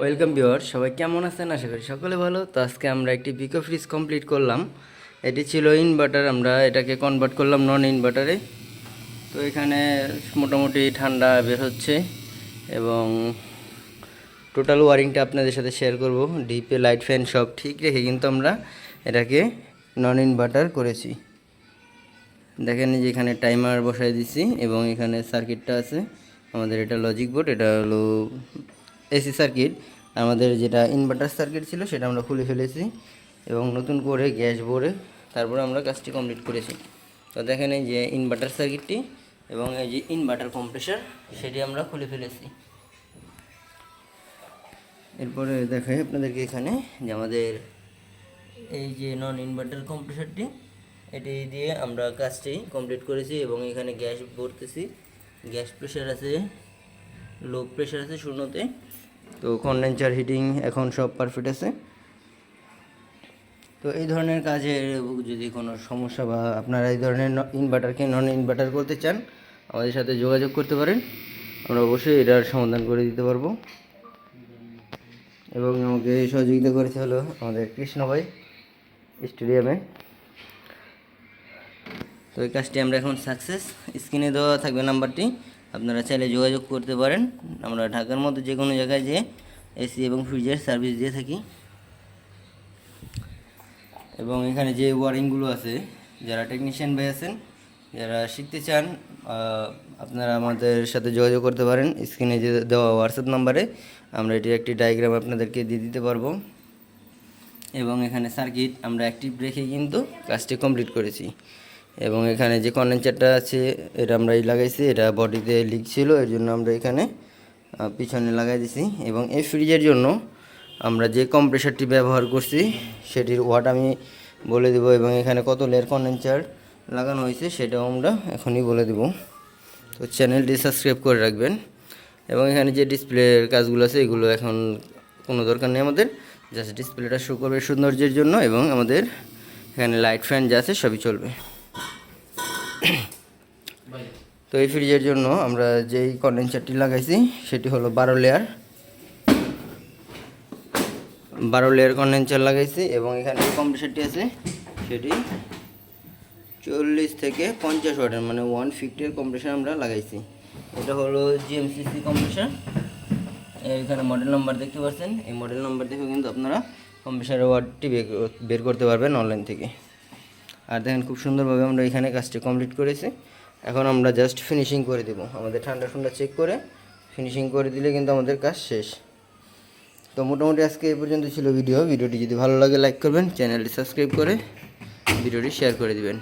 Welcome বিওর সবাই কেমন আছেন? আশা করি সকলে ভালো। তো আজকে আমরা একটি পিকো ফ্রিজ কমপ্লিট করলাম। এটি ছিল ইনভার্টার আমরা এটাকে কনভার্ট করলাম নন ইনভার্টারে তো এখানে মোটামুটি ঠান্ডা বের হচ্ছে এবং টোটাল ওয়ারিংটা আপনাদের সাথে শেয়ার করব। ডিপে লাইট ফ্যান সব ঠিক রেখে কিন্তু আমরা এটাকে নন ইনভার্টার করেছি। দেখেন যে এখানে টাইমার বসাই দিছি এবং এখানে সার্কিটটা আছে। আমাদের এটা লজিক বোর্ড এটা হলো এসি সার্কিট, আমাদের যেটা ইনভার্টার সার্কিট ছিল সেটা আমরা খুলে ফেলেছি এবং নতুন করে গ্যাস ভরে তারপরে আমরা কাজটি কমপ্লিট করেছি। তো দেখেন এই যে ইনভার্টার সার্কিটটি এবং এই যে ইনভার্টার কম্প্রেসার সেটি আমরা খুলে ফেলেছি। এরপরে দেখাই আপনাদেরকে এখানে যে আমাদের এই যে নন ইনভার্টার কম্প্রেসারটি এটি দিয়ে আমরা কাজটি কমপ্লিট করেছি এবং এখানে গ্যাস ভরতেছি। গ্যাস প্রেশার আছে লো প্রেশার আছে শূন্যতে। তো কন্ডেন্সার হিটিং এখন সব পারফেক্ট আছে। তো এই ধরনের কাজের যদি কোনো সমস্যা বা আপনারা এই ধরনের ইনভার্টারকে নন ইনভার্টার করতে চান, আমাদের সাথে যোগাযোগ করতে পারেন। আমরা অবশ্যই এটার সমাধান করে দিতে পারব। এবং আমাকে সহযোগিতা করেছে হলো আমাদের কৃষ্ণ ভাই স্টেডিয়ামে তো এই কাজটি আমরা এখন সাকসেস স্ক্রিনে দেওয়া থাকবে নাম্বারটি আপনারা চাইলে যোগাযোগ করতে পারেন। আমরা ঢাকার মধ্যে যে কোনো জায়গায় যে এসি এবং ফ্রিজের সার্ভিস দিয়ে থাকি। এবং এখানে যে ওয়ারিংগুলো আছে, যারা টেকনিশিয়ান ভাই আছেন, যারা শিখতে চান আপনারা আমাদের সাথে যোগাযোগ করতে পারেন। স্ক্রিনে যে দেওয়া হোয়াটসঅ্যাপ নাম্বারে আমরা এটির একটি ডায়াগ্রাম আপনাদেরকে দিয়ে দিতে পারব। এবং এখানে সার্কিট আমরা অ্যাক্টিভ রেখে কিন্তু কাজটি কমপ্লিট করেছি। এবং এখানে যে কন্ডেন্সারটা আছে, এটা আমরা এই লাগাইছি, এটা বডিতে লিক ছিল, এর জন্য আমরা এখানে পিছনে লাগাই দিছি। এবং এই ফ্রিজের জন্য আমরা যে কম্প্রেসারটি ব্যবহার করছি, সেটির ওয়াট আমি বলে দেবো, এবং এখানে কত লেয়ার কন্ডেন্সার লাগানো হয়েছে, সেটাও আমরা এখনই বলে দেবো। তো চ্যানেলটি সাবস্ক্রাইব করে রাখবেন। এবং এখানে যে ডিসপ্লের কাজগুলো আছে, এগুলো এখন কোনো দরকার নেই আমাদের। জাস্ট ডিসপ্লেটা শো করবে সৌন্দর্যের জন্য, এবং আমাদের এখানে লাইট ফ্যান যা আছে, সবই চলবে। তো এই ফ্রিজের জন্য আমরা যেই কন্ডেন্সারটি লাগাইছি, সেটি হলো বারো লেয়ার বারো লেয়ার কন্ডেন্সার লাগাইছি এবং এখানে যে কম্প্রেসারটি আছে, সেটি চল্লিশ থেকে পঞ্চাশ ওয়াটের মানে ওয়ান ফিফটির কম্প্রেসার আমরা লাগাইছি। এটা হলো জিএমসিসি কম্প্রেসার এখানে মডেল নাম্বার দেখতে পাচ্ছেন। এই মডেল নাম্বার দেখে কিন্তু আপনারা কম্প্রেসারের ওয়ার্ডটি বের করতে পারবেন অনলাইন থেকে। আর দেখেন খুব সুন্দরভাবে আমরা এখানে কাজটি কমপ্লিট করেছি। এখন আমরা জাস্ট ফিনিশিং করে দেব। আমাদের ঠান্ডা ঠান্ডা চেক করে ফিনিশিং করে দিলে কিন্তু আমাদের কাজ শেষ। তো মোটামুটি আজকে এই পর্যন্ত ছিল ভিডিও ভিডিওটি যদি ভালো লাগে লাইক করবেন চ্যানেলটি সাবস্ক্রাইব করে ভিডিওটি শেয়ার করে দিবেন।